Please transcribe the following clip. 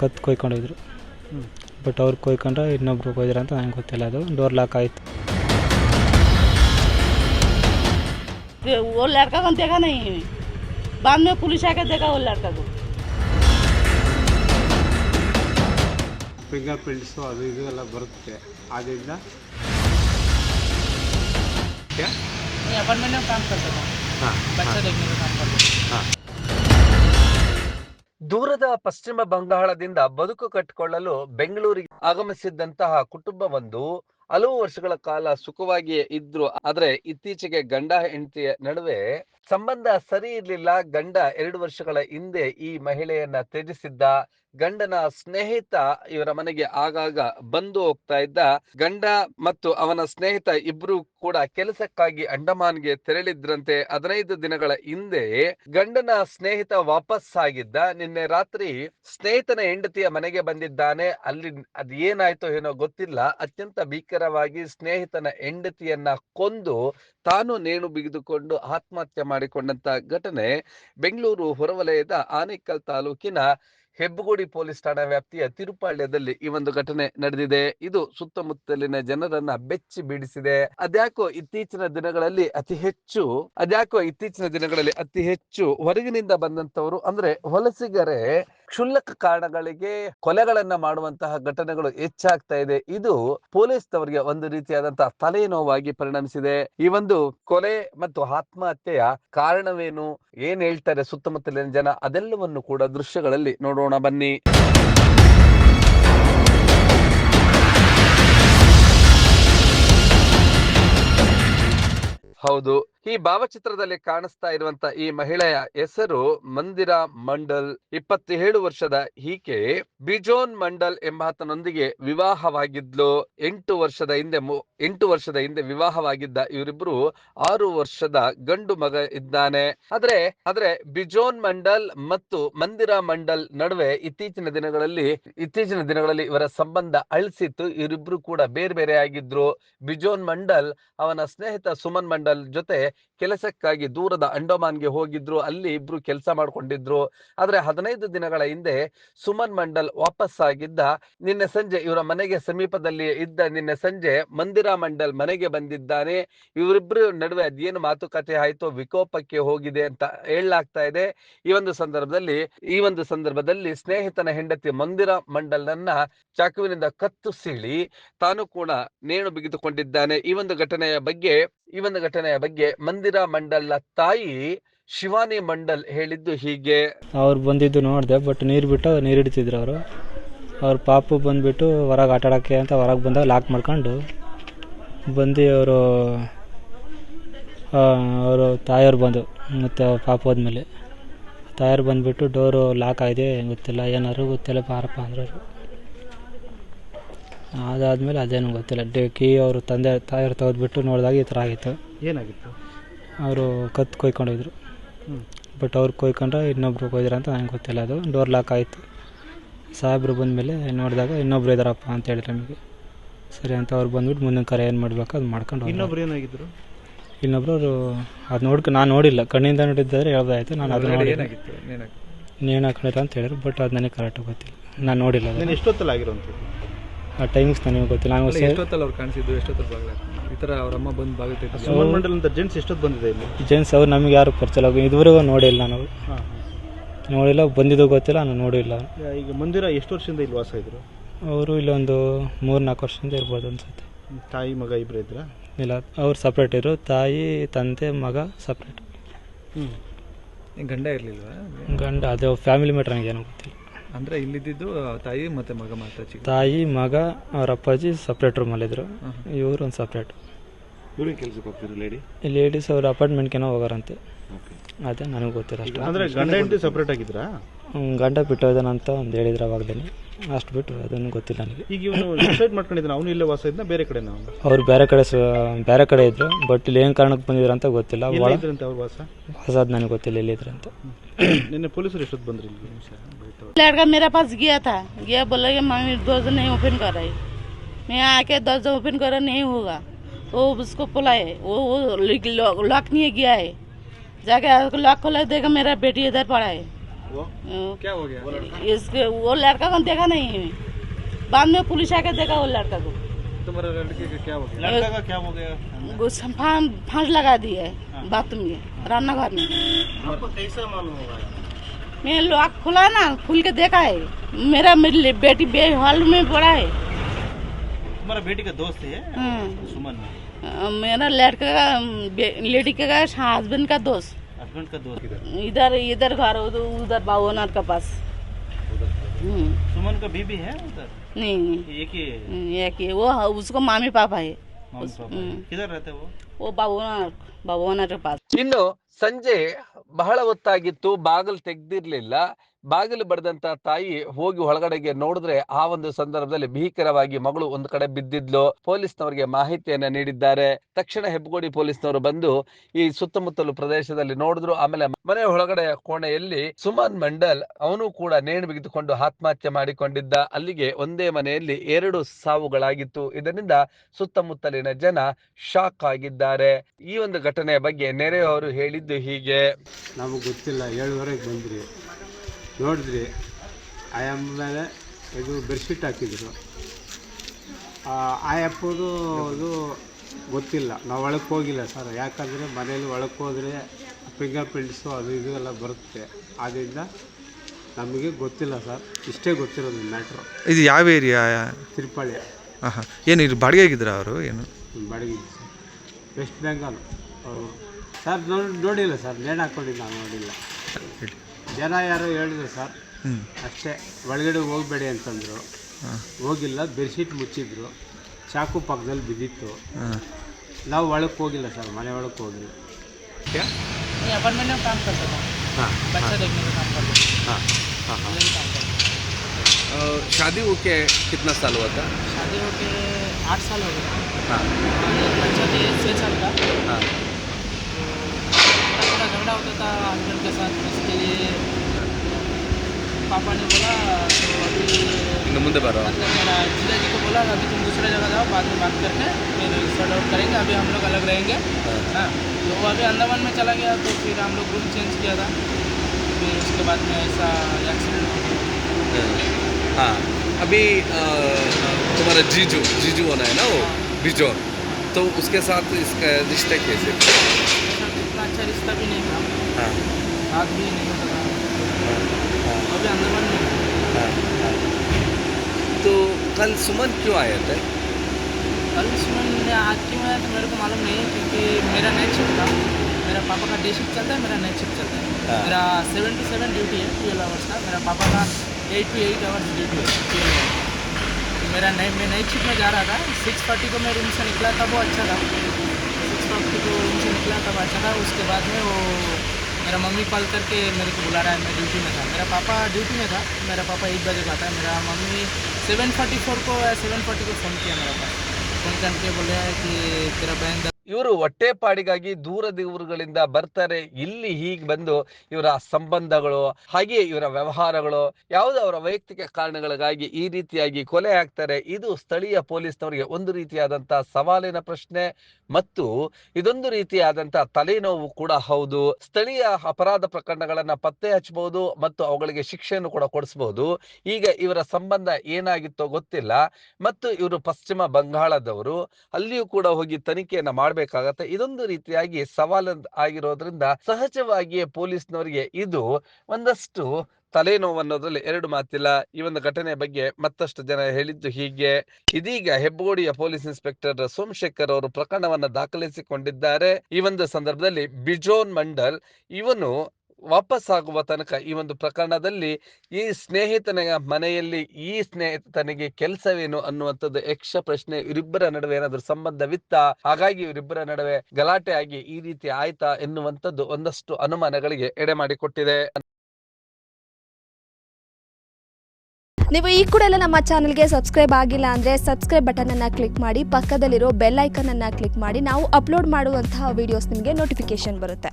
ಕತ್ತು ಕೊಯ್ಕೊಂಡಿದ್ರು ಬಟ್ ಅವ್ರು ಕೊಯ್ಕೊಂಡ್ರೆ ಇನ್ನೊಬ್ರು ಕೊಯ್ದ್ರ ಅಂತ ನಂಗೆ ಗೊತ್ತಿಲ್ಲ ಅದು ಡೋರ್ ಲಾಕ್ ಆಯಿತು कि वो लड़का को देखा नहीं है बाद में पुलिस आके देखा वो लड़का को ಫಿಂಗರ್ ಪ್ರಿಂಟ್ಸು ಅದು ಇದು ಎಲ್ಲ ಬರುತ್ತೆ ಆದ್ದರಿಂದ मैं अपार्टमेंट में काम करता था ಹಾಂ बच्चा देखने का काम करता था ದೂರದ ಪಶ್ಚಿಮ ಬಂಗಾಳದಿಂದ ಬದುಕು ಕಟ್ಟಿಕೊಳ್ಳಲು ಬೆಂಗಳೂರಿಗೆ ಆಗಮಿಸಿದ್ದಂತಹ ಕುಟುಂಬವೊಂದು ಹಲವು ವರ್ಷಗಳ ಕಾಲ ಸುಖವಾಗಿಯೇ ಇದ್ರು. ಆದ್ರೆ ಇತ್ತೀಚೆಗೆ ಗಂಡ ಹೆಂಡತಿಯ ನಡುವೆ ಸಂಬಂಧ ಸರಿ ಇರ್ಲಿಲ್ಲ. ಗಂಡ ಎರಡು ವರ್ಷಗಳ ಹಿಂದೆ ಈ ಮಹಿಳೆಯನ್ನ ತ್ಯಜಿಸಿದ್ದ. ಗಂಡನ ಸ್ನೇಹಿತ ಇವರ ಮನೆಗೆ ಆಗಾಗ ಬಂದು ಹೋಗ್ತಾ ಇದ್ದ. ಗಂಡ ಮತ್ತು ಅವನ ಸ್ನೇಹಿತ ಇಬ್ರು ಕೂಡ ಕೆಲಸಕ್ಕಾಗಿ ಅಂಡಮಾನ್ಗೆ ತೆರಳಿದ್ರಂತೆ. ಹದಿನೈದು ದಿನಗಳ ಹಿಂದೆ ಗಂಡನ ಸ್ನೇಹಿತ ವಾಪಸ್ ಆಗಿದ್ದ. ನಿನ್ನೆ ರಾತ್ರಿ ಸ್ನೇಹಿತನ ಹೆಂಡತಿಯ ಮನೆಗೆ ಬಂದಿದ್ದಾನೆ. ಅಲ್ಲಿ ಅದ್ ಏನಾಯ್ತೋ ಏನೋ ಗೊತ್ತಿಲ್ಲ. ಅತ್ಯಂತ ಭೀಕರವಾಗಿ ಸ್ನೇಹಿತನ ಹೆಂಡತಿಯನ್ನ ಕೊಂದು ತಾನು ನೇಣು ಬಿಗಿದುಕೊಂಡು ಆತ್ಮಹತ್ಯೆ ಮಾಡಿಕೊಂಡಂತ ಘಟನೆ ಬೆಂಗಳೂರು ಹೊರವಲಯದ ಆನೇಕಲ್ ತಾಲೂಕಿನ ಹೆಬ್ಬಗೋಡಿ ಪೊಲೀಸ್ ಠಾಣಾ ವ್ಯಾಪ್ತಿಯ ತಿರುಪಾಳ್ಯದಲ್ಲಿ ಈ ಒಂದು ಘಟನೆ ನಡೆದಿದೆ. ಇದು ಸುತ್ತಮುತ್ತಲಿನ ಜನರನ್ನ ಬೆಚ್ಚಿ ಬೀಡಿಸಿದೆ ಅದ್ಯಾಕೋ ಇತ್ತೀಚಿನ ದಿನಗಳಲ್ಲಿ ಅತಿ ಹೆಚ್ಚು, ಅದ್ಯಾಕೋ ಇತ್ತೀಚಿನ ದಿನಗಳಲ್ಲಿ ಅತಿ ಹೆಚ್ಚು ಹೊರಗಿನಿಂದ ಬಂದಂತವರು ಅಂದ್ರೆ ವಲಸಿಗರೇ ಕ್ಷುಲ್ಲಕ ಕಾರಣಗಳಿಗೆ ಕೊಲೆಗಳನ್ನ ಮಾಡುವಂತಹ ಘಟನೆಗಳು ಹೆಚ್ಚಾಗ್ತಾ ಇದೆ. ಇದು ಪೊಲೀಸ್ನವರಿಗೆ ಒಂದು ರೀತಿಯಾದಂತಹ ತಲೆನೋವಾಗಿ ಪರಿಣಮಿಸಿದೆ. ಈ ಒಂದು ಕೊಲೆ ಮತ್ತು ಆತ್ಮಹತ್ಯೆಯ ಕಾರಣವೇನು, ಏನ್ ಹೇಳ್ತಾರೆ ಸುತ್ತಮುತ್ತಲಿನ ಜನ, ಅದೆಲ್ಲವನ್ನು ಕೂಡ ದೃಶ್ಯಗಳಲ್ಲಿ ನೋಡೋಣ. ಬನ್ನಿ. ಹೌದು. ಈ ಭಾವಚಿತ್ರದಲ್ಲಿ ಕಾಣಿಸ್ತಾ ಇರುವಂತ ಈ ಮಹಿಳೆಯ ಹೆಸರು ಮಂದಿರಾ ಮಂಡಲ್. ಇಪ್ಪತ್ತೇಳು ವರ್ಷದ ಈಕೆ ಬಿಜೋನ್ ಮಂಡಲ್ ಎಂಬಾತನೊಂದಿಗೆ ವಿವಾಹವಾಗಿದ್ಲು. ಎಂಟು ವರ್ಷದ ಹಿಂದೆ ಎಂಟು ವರ್ಷದ ಹಿಂದೆ ವಿವಾಹವಾಗಿದ್ದ ಇವರಿಬ್ರು ಆರು ವರ್ಷದ ಗಂಡು ಮಗ ಇದ್ದಾನೆ. ಆದ್ರೆ ಆದ್ರೆ ಬಿಜೋನ್ ಮಂಡಲ್ ಮತ್ತು ಮಂದಿರಾ ಮಂಡಲ್ ನಡುವೆ ಇತ್ತೀಚಿನ ದಿನಗಳಲ್ಲಿ ಇತ್ತೀಚಿನ ದಿನಗಳಲ್ಲಿ ಇವರ ಸಂಬಂಧ ಅಳಿಸಿತ್ತು. ಇವರಿಬ್ರು ಕೂಡ ಬೇರೆ ಬೇರೆ ಆಗಿದ್ರು. ಬಿಜೋನ್ ಮಂಡಲ್ ಅವನ ಸ್ನೇಹಿತ ಸುಮನ್ ಮಂಡಲ್ ಜೊತೆ ಕೆಲಸಕ್ಕಾಗಿ ದೂರದ ಅಂಡಮಾನ್ಗೆ ಹೋಗಿದ್ರು, ಅಲ್ಲಿ ಇಬ್ರು ಕೆಲಸ ಮಾಡ್ಕೊಂಡಿದ್ರು. ಆದ್ರೆ ಹದಿನೈದು ದಿನಗಳ ಹಿಂದೆ ಸುಮನ್ ಮಂಡಲ್ ವಾಪಸ್ ಆಗಿದ್ದ ನಿನ್ನೆ ಸಂಜೆ ಇವರ ಮನೆಗೆ ಸಮೀಪದಲ್ಲಿ ಇದ್ದ ನಿನ್ನೆ ಸಂಜೆ ಮಂದಿರಾ ಮಂಡಲ್ ಮನೆಗೆ ಬಂದಿದ್ದಾನೆ. ಇವರಿಬ್ರು ನಡುವೆ ಅದೇನು ಮಾತುಕತೆ ಆಯ್ತು ವಿಕೋಪಕ್ಕೆ ಹೋಗಿದೆ ಅಂತ ಹೇಳಲಾಗ್ತಾ ಇದೆ. ಈ ಒಂದು ಸಂದರ್ಭದಲ್ಲಿ, ಈ ಒಂದು ಸಂದರ್ಭದಲ್ಲಿ ಸ್ನೇಹಿತನ ಹೆಂಡತಿ ಮಂದಿರಾ ಮಂಡಲ್ನನ್ನ ಚಾಕುವಿನಿಂದ ಕತ್ತು ಸೀಳಿ ತಾನು ಕೂಡ ನೇಣು ಬಿಗಿದುಕೊಂಡಿದ್ದಾನೆ. ಈ ಒಂದು ಘಟನೆಯ ಬಗ್ಗೆ, ಈ ಒಂದು ಘಟನೆಯ ಬಗ್ಗೆ ಮಂದಿರಾ ಮಂಡಲ್ನ ತಾಯಿ ಶಿವಾನಿ ಮಂಡಲ್ ಹೇಳಿದ್ದು ಹೀಗೆ. ಅವ್ರು ಬಂದಿದ್ದು ನೋಡಿದೆ ಬಟ್ ನೀರು ಬಿಟ್ಟು ನೀರು ಹಿಡಿತಿದ್ರು ಅವರು. ಅವ್ರ ಪಾಪು ಬಂದ್ಬಿಟ್ಟು ಹೊರಗೆ ಆಟ ಆಡೋಕ್ಕೆ ಅಂತ ಹೊರಗೆ ಬಂದಾಗ ಲಾಕ್ ಮಾಡ್ಕೊಂಡು ಬಂದು ಅವರು ಅವರು ತಾಯಿಯವ್ರು ಬಂದು ಮತ್ತು ಪಾಪ ಹೋದ್ಮೇಲೆ. ತಾಯಿಯವ್ರು ಬಂದುಬಿಟ್ಟು ಡೋರು ಲಾಕ್ ಆಗಿದೆ ಗೊತ್ತಿಲ್ಲ ಏನಾದ್ರು ಗೊತ್ತಿಲ್ಲ ಪಾರಪ್ಪ ಅಂದ್ರೆ ಅವ್ರು. ಅದಾದಮೇಲೆ ಅದೇನು ಗೊತ್ತಿಲ್ಲ. ಡೇ ಕೀ ಅವರು ತಂದೆ ತಾಯಿಯವ್ರು ತೆಗೆದ್ಬಿಟ್ಟು ನೋಡಿದಾಗ ಈ ಥರ ಆಗಿತ್ತು. ಏನಾಗಿತ್ತು? ಅವರು ಕತ್ತು ಕೊಯ್ಕೊಂಡಿದ್ರು. ಬಟ್ ಅವ್ರು ಕೊಯ್ಕೊಂಡ್ರೆ ಇನ್ನೊಬ್ರು ಕೊಯ್ದ್ರ ಅಂತ ನನಗೆ ಗೊತ್ತಿಲ್ಲ ಅದು. ಡೋರ್ ಲಾಕ್ ಆಯಿತು. ಸಾಹೇಬ್ರು ಬಂದಮೇಲೆ ನೋಡಿದಾಗ ಇನ್ನೊಬ್ರು ಇದ್ದಾರಪ್ಪ ಅಂತ ಹೇಳಿದ್ರು ನಮಗೆ. ಸರಿ ಅಂತ ಅವ್ರು ಬಂದ್ಬಿಟ್ಟು ಮುಂದಿನ ಕರೆ ಏನು ಮಾಡಬೇಕು ಅದು ಮಾಡ್ಕೊಂಡು. ಇನ್ನೊಬ್ರು ಏನಾಗಿದ್ರು? ಇನ್ನೊಬ್ರು ಅವರು ಅದು ನೋಡ್ಕೊ ನಾನು ನೋಡಿಲ್ಲ. ಕಣ್ಣಿಂದ ನೋಡಿದ್ದಾದ್ರೆ ಹೇಳ್ದಾಯ್ತು ನಾನು ಅದು ನೋಡಿ ಏನಾಗಿತ್ತು? ಹಾಕೊಂಡಿಲ್ಲ ನೇಣು ಅಂತ ಹೇಳಿದ್ರು. ಬಟ್ ಅದು ನನಗೆ ಕರೆಕ್ಟಾಗಿ ಗೊತ್ತಿಲ್ಲ. ನಾನು ನೋಡಿಲ್ಲ. ಎಷ್ಟೊತ್ತಲ್ಲಿ ಆಗಿರೋಂಥದ್ದು ಆ ಟೈಮಿಂಗ್ಸ್ ನನಗೆ ಗೊತ್ತಿಲ್ಲ. ನಾನು ಎಷ್ಟು ಎಷ್ಟೊತ್ತಲ್ಲಿ ಅವ್ರು ಕಾಣಿಸಿದ್ದು? ಎಷ್ಟೊತ್ತಲ್ಲಿ ಬಾಗಿಲ? ಈ ಥರ ಅವ್ರ ಅಮ್ಮ ಬಂದು ಬಾಗಿಲು ಸುಮನ್ ಮಂಡಲ್ ಅಂತ ಜೆಂಟ್ಸ್ ಎಷ್ಟೊತ್ತು ಬಂದಿದೆ ಇಲ್ಲಿ? ಜೆಂಟ್ಸ್ ಅವ್ರು ನಮಗೆ ಯಾರು ಪರಿಚಯ ಆಗಿ ಇದುವರೆಗೂ ನೋಡಿಲ್ಲ ನಾವು ಹಾಂ ನೋಡಿಲ್ಲ ಬಂದಿದ್ದು ಗೊತ್ತಿಲ್ಲ ನಾನು ನೋಡಿಲ್ಲ. ಈಗ ಮಂದಿರ ಎಷ್ಟು ವರ್ಷದಿಂದ ಇಲ್ಲಿ ವಾಸ ಇದ್ರು? ಅವರು ಇಲ್ಲೊಂದು ಮೂರು ನಾಲ್ಕು ವರ್ಷದಿಂದ ಇರ್ಬೋದು ಅನ್ಸುತ್ತೆ. ತಾಯಿ ಮಗ ಇಬ್ಬರು ಇದ್ರ? ಇಲ್ಲ ಅವ್ರು ಸಪ್ರೇಟ್ ಇರು ತಾಯಿ ತಂದೆ ಮಗ ಸಪ್ರೇಟ್ ಹ್ಞೂ ಗಂಡ ಇರಲಿಲ್ವಾ? ಗಂಡ ಅದು ಫ್ಯಾಮಿಲಿ ಮ್ಯಾಟ್ರ್ ನನಗೇನು ಏನೂ ಗೊತ್ತಿಲ್ಲ. ಅಂದರೆ ಇಲ್ಲಿದ್ದು ತಾಯಿ ಮತ್ತು ಮಗ ಮಾತ್ರ ತಾಯಿ ಮಗ ಅವ್ರ ಅಪ್ಪಾಜಿ ಸಪ್ರೇಟ್ ರೂಮಲ್ಲಿದ್ದರು ಇವರು ಒಂದು ಸಪ್ರೇಟ್ ಇವ್ರಿಗೆ ಕೆಲ್ಸಕ್ಕೆ ಹೋಗ್ತಿದ್ರು ಲೇಡಿ ಲೇಡೀಸ್ ಅವ್ರ ಅಪಾರ್ಟ್ಮೆಂಟ್ಗೇನೋ ಹೋಗಾರಂತೆ ಅದೇ ನನಗೆ ಗೊತ್ತಿಲ್ಲ ಅಷ್ಟು ಅಂದ್ರೆ ಗಂಡ ಹೆಂಡತಿ ಸಪ್ರೇಟ್ ಆಗಿದ್ರಾ ಹ್ಮ್, ಗಂಡ ಬಿಟ್ಟು ಹೋದನಂತ ಒಂದು ಹೇಳಿದ್ರು ಅವಾಗಲೇ ಅಷ್ಟು ಬಿಟ್ಟು ಅದನ್ನು ಗೊತ್ತಿಲ್ಲ ನನಗೆ ಈಗ ಇವನು ಡಿಸೈಡ್ ಮಾಡ್ಕೊಂಡಿದ್ದಾನೆ ಅವನು ಇಲ್ಲೇ ವಾಸ ಇದ್ನ ಬೇರೆ ಕಡೆ ನಾವು ಅವ್ರು ಬೇರೆ ಕಡೆ ಸ ಬೇರೆ ಕಡೆ ಇದ್ರು ಬಟ್ ಇಲ್ಲಿ ಏನು ಕಾರಣಕ್ಕೆ ಬಂದಿದ್ರು ಅಂತ ಗೊತ್ತಿಲ್ಲ ಒಳ ಇದ್ರಂತೆ ಅವ್ರ ವಾಸ ಹೊಸದು ನನಗೆ ಗೊತ್ತಿಲ್ಲ ಎಲ್ಲಿದ್ರು ಅಂತ ನಿನ್ನೆ ಪೊಲೀಸರು ಎಷ್ಟೊತ್ತು ಬಂದ್ರಿ ಇಲ್ಲಿ लड़का मेरे पास गया था गया बोला कि मम्मी दर्ज नहीं ओपन कर रही मैं आके दर्ज ओपन कर नहीं होगा वो उसको बुलाए वो वो लॉक नहीं गया है। जाके लॉक खोला देखा मेरा बेटी इधर पड़ा है। क्या हो गया? इसके वो लड़का को देखा नहीं है। बाद में पुलिस आके देखा वो लड़का को। तुम्हारे लड़के का क्या हो गया? लड़का का क्या हो गया? कुछ फां- फांस लगा दी है बाथरूम में रान्ना घर में। आपको कैसा मालूम होगा? मैं लॉक खुला ना खुल के देखा है। मेरा मेरी बेटी बे हॉल में पड़ा है। तुम्हारा बेटी का दोस्त है? हम्म। सुमन। में मेरा लड़का का बे- लड़की का हस्बैंड का दोस्त हस्बैंड का दोस्त इधर इधर इधर घर उधर उधर बाबूनाथ का पास हम्म, सुमन का बीबी है उधर नहीं नहीं एक ही है हम्म, एक ही वो उसको मामी पापा है मामी उस- पापा हम्म। किधर रहते वो वो बाबूनाथ बाबूनाथ के पास ಇನ್ನು ಸಂಜೆ ಬಹಳ ಹೊತ್ತಾಗಿತ್ತು ಬಾಗಿಲು ತೆಗ್ದಿರ್ಲಿಲ್ಲ ಬಾಗಿಲು ಬಡದಂತ ತಾಯಿ ಹೋಗಿ ಒಳಗಡೆಗೆ ನೋಡಿದ್ರೆ ಆ ಒಂದು ಸಂದರ್ಭದಲ್ಲಿ ಭೀಕರವಾಗಿ ಮಗಳು ಒಂದು ಕಡೆ ಬಿದ್ದಿದ್ಲು. ಪೊಲೀಸ್ನವರಿಗೆ ಮಾಹಿತಿಯನ್ನ ನೀಡಿದ್ದಾರೆ. ತಕ್ಷಣ ಹೆಬ್ಬಗೋಡಿ ಪೊಲೀಸ್ನವರು ಬಂದು ಈ ಸುತ್ತಮುತ್ತಲು ಪ್ರದೇಶದಲ್ಲಿ ನೋಡಿದ್ರು. ಆಮೇಲೆ ಮನೆ ಒಳಗಡೆ ಕೋಣೆಯಲ್ಲಿ ಸುಮನ್ ಮಂಡಲ್ ಅವನು ಕೂಡ ನೇಣು ಬಿಗಿದುಕೊಂಡು ಆತ್ಮಹತ್ಯೆ ಮಾಡಿಕೊಂಡಿದ್ದ. ಅಲ್ಲಿಗೆ ಒಂದೇ ಮನೆಯಲ್ಲಿ ಎರಡು ಸಾವುಗಳಾಗಿತ್ತು. ಇದರಿಂದ ಸುತ್ತಮುತ್ತಲಿನ ಜನ ಶಾಕ್ ಆಗಿದ್ದಾರೆ. ಈ ಒಂದು ಘಟನೆಯ ಬಗ್ಗೆ ನೆರೆಯವರು ಹೇಳಿದ್ದು ಹೀಗೆ. ನಮಗೆ ಗೊತ್ತಿಲ್ಲ. ಏಳುವರೆಗೆ ಬಂದ್ರಿ. ನೋಡಿದ್ರಿ ಆಯಮ್ಮ ಮೇಲೆ ಇದು ಬೆಡ್ಶೀಟ್ ಹಾಕಿದ್ರು. ಆ ಆಯಪ್ಪದು ಅದು ಗೊತ್ತಿಲ್ಲ. ನಾವು ಒಳಗೆ ಹೋಗಿಲ್ಲ ಸರ್. ಯಾಕಂದರೆ ಮನೇಲಿ ಒಳಗೆ ಹೋದರೆ ಫಿಂಗರ್ ಪ್ರಿಂಟ್ಸು ಅದು ಇದು ಎಲ್ಲ ಬರುತ್ತೆ. ಆದ್ದರಿಂದ ನಮಗೆ ಗೊತ್ತಿಲ್ಲ ಸರ್. ಇಷ್ಟೇ ಗೊತ್ತಿರೋದು ಮ್ಯಾಟ್ರು. ಇದು ಯಾವ ಏರಿಯಾ? ತಿರುಪಾಳಿ ಹಾಂ ಹಾಂ ಏನು ಇದು ಬಾಡಿಗೆಗಿದ್ರ ಅವರು? ಏನು? ಬಾಡಿಗೆ ಸರ್. ವೆಸ್ಟ್ ಬೆಂಗಾಲ್. ಅವರು ಸರ್ ನೋಡಿ ನೋಡಿಲ್ಲ ಸರ್. ನೇಣು ಹಾಕ್ಕೊಂಡಿದ್ದು ನಾನು ನೋಡಿಲ್ಲ ಜನ ಯಾರೋ ಹೇಳಿದ್ರು ಸರ್ ಹ್ಞೂ ಅಷ್ಟೇ ಒಳಗಡೆ ಹೋಗಬೇಡಿ ಅಂತಂದರು ಹೋಗಿಲ್ಲ ಬೆಡ್ಶೀಟ್ ಮುಚ್ಚಿದ್ರು ಚಾಕು ಪಕ್ಕದಲ್ಲಿ ಬಿದ್ದಿತ್ತು ಹಾಂ ನಾವು ಒಳಗೆ ಹೋಗಿಲ್ಲ ಸರ್ ಮನೆ ಒಳಗೆ ಹೋಗಿಲ್ಲ मैं अपार्टमेंट में काम करता था बच्चा देखने का काम करता था यही काम करता था। शादी होके कितना साल हुआ था शादी होके आठ साल हो गया हाँ और एक बच्चा भी छः साल का हाँ झगड़ा होता था अंदर के साथ उसके लिए पापा ने बोला तो अभी मुद्दे मेरा जीजा जी को बोला अभी तुम दूसरा जगह जाओ बाद में बात करके फिर सॉर्ट आउट करेंगे अभी हम लोग अलग रहेंगे। हाँ।, हाँ। तो वो अभी अंडमान में चला गया तो फिर हम लोग रूम चेंज किया था। फिर उसके बाद में ऐसा एक्सीडेंट हो गया। हाँ।, हाँ अभी तुम्हारा जीजू जीजू होना है ना वो? हाँ। बिजोर। तो उसके साथ इसका रिश्ता कैसे? इतना अच्छा रिश्ता भी नहीं साथ भी नहीं होता था अभी में हाँ। हाँ तो कल सुमन क्यों आया था? कल सुमन ने आज क्यों आया तो मेरे को मालूम नहीं है क्योंकि मेरा नाइट शिफ्ट था। मेरा पापा का डे शिफ्ट चलता है मेरा नाइट शिफ्ट चलता है। हाँ। मेरा सेवन टू सेवन ड्यूटी है ट्वेल्व आवर्स का। मेरा पापा का eight to eight hours duty है ट्वेल्व आवर्स मेरा नाइट मैं नाइट शिफ्ट में जा रहा था। सिक्स फोर्टी को मैं रूम से निकला था वो अच्छा था। सिक्स फोर्टी को रूम से निकला तब अच्छा था। उसके बाद में वो मेरा मम्मी कॉल करके मेरे को बुला रहा है, मैं ड्यूटी में था। मेरा पापा ड्यूटी में था, मेरा पापा एक बजे का था मेरा मम्मी सेवन फोर्टी फोर को या सेवन फोर्टी को फ़ोन किया मेरा पास फ़ोन करके बोले कि तेरा बहन ಇವರು ಹೊಟ್ಟೆಪಾಡಿಗಾಗಿ ದೂರದ ಊರುಗಳಿಂದ ಬರ್ತಾರೆ. ಇಲ್ಲಿ ಹೀಗೆ ಬಂದು ಇವರ ಸಂಬಂಧಗಳು, ಹಾಗೆ ಇವರ ವ್ಯವಹಾರಗಳು, ಯಾವುದು ಅವರ ವೈಯಕ್ತಿಕ ಕಾರಣಗಳಿಗಾಗಿ ಈ ರೀತಿಯಾಗಿ ಕೊಲೆ ಆಗ್ತಾರೆ. ಇದು ಸ್ಥಳೀಯ ಪೊಲೀಸ್ನವರಿಗೆ ಒಂದು ರೀತಿಯಾದಂತಹ ಸವಾಲಿನ ಪ್ರಶ್ನೆ. ಮತ್ತು ಇದೊಂದು ರೀತಿಯಾದಂತಹ ತಲೆನೋವು ಕೂಡ ಹೌದು. ಸ್ಥಳೀಯ ಅಪರಾಧ ಪ್ರಕರಣಗಳನ್ನ ಪತ್ತೆ ಹಚ್ಚಬಹುದು ಮತ್ತು ಅವುಗಳಿಗೆ ಶಿಕ್ಷೆಯನ್ನು ಕೂಡ ಕೊಡಿಸಬಹುದು ಈಗ ಇವರ ಸಂಬಂಧ ಏನಾಗಿತ್ತೋ ಗೊತ್ತಿಲ್ಲ. ಮತ್ತು ಇವರು ಪಶ್ಚಿಮ ಬಂಗಾಳದವರು. ಅಲ್ಲಿಯೂ ಕೂಡ ಹೋಗಿ ತನಿಖೆಯನ್ನ ಮಾಡ್ಬೇಕಾಗತ್ತೆ. ಇದೊಂದು ರೀತಿಯಾಗಿ ಸವಾಲು ಆಗಿರೋದ್ರಿಂದ ಸಹಜವಾಗಿಯೇ ಪೊಲೀಸ್ನವರಿಗೆ ಇದು ಒಂದಷ್ಟು ತಲೆನೋವು ಅನ್ನೋದ್ರಲ್ಲಿ ಎರಡು ಮಾತಿಲ್ಲ. ಈ ಒಂದು ಘಟನೆ ಬಗ್ಗೆ ಮತ್ತಷ್ಟು ಜನ ಹೇಳಿದ್ದು ಹೀಗೆ. ಇದೀಗ ಹೆಬ್ಬೋಡಿಯ ಪೊಲೀಸ್ ಇನ್ಸ್ಪೆಕ್ಟರ್ ಸೋಮಶೇಖರ್ ಅವರು ಪ್ರಕರಣವನ್ನ ದಾಖಲಿಸಿಕೊಂಡಿದ್ದಾರೆ. ಈ ಒಂದು ಸಂದರ್ಭದಲ್ಲಿ ಬಿಜೋನ್ ಮಂಡಲ್, ಇವನು ವಾಪಸ್ ಆಗುವ ತನಕ ಈ ಒಂದು ಪ್ರಕರಣದಲ್ಲಿ ಈ ಸ್ನೇಹಿತನ ಮನೆಯಲ್ಲಿ ಈ ಸ್ನೇಹಿತನಿಗೆ ಕೆಲಸವೇನು ಅನ್ನುವಂಥದ್ದು ಯಕ್ಷ ಪ್ರಶ್ನೆ ಇವರಿಬ್ಬರ ನಡುವೆ ಏನಾದರೂ ಸಂಬಂಧವಿತ್ತ? ಹಾಗಾಗಿ ಇವರಿಬ್ಬರ ನಡುವೆ ಗಲಾಟೆ ಆಗಿ ಈ ರೀತಿ ಆಯ್ತಾ ಎನ್ನುವಂಥದ್ದು ಒಂದಷ್ಟು ಅನುಮಾನಗಳಿಗೆ ಎಡೆ ಮಾಡಿಕೊಟ್ಟಿದೆ. ನೀವು ಈ ಕೂಡ ಎಲ್ಲ ನಮ್ಮ ಚಾನಲ್ಗೆ ಸಬ್ಸ್ಕ್ರೈಬ್ ಆಗಿಲ್ಲ ಅಂದರೆ ಸಬ್ಸ್ಕ್ರೈಬ್ ಬಟನನ್ನು ಕ್ಲಿಕ್ ಮಾಡಿ, ಪಕ್ಕದಲ್ಲಿರೋ ಬೆಲ್ ಐಕನನ್ನು ಕ್ಲಿಕ್ ಮಾಡಿ, ನಾವು ಅಪ್ಲೋಡ್ ಮಾಡುವಂತಹ ವಿಡಿಯೋಸ್ ನಿಮಗೆ ನೋಟಿಫಿಕೇಶನ್ ಬರುತ್ತೆ.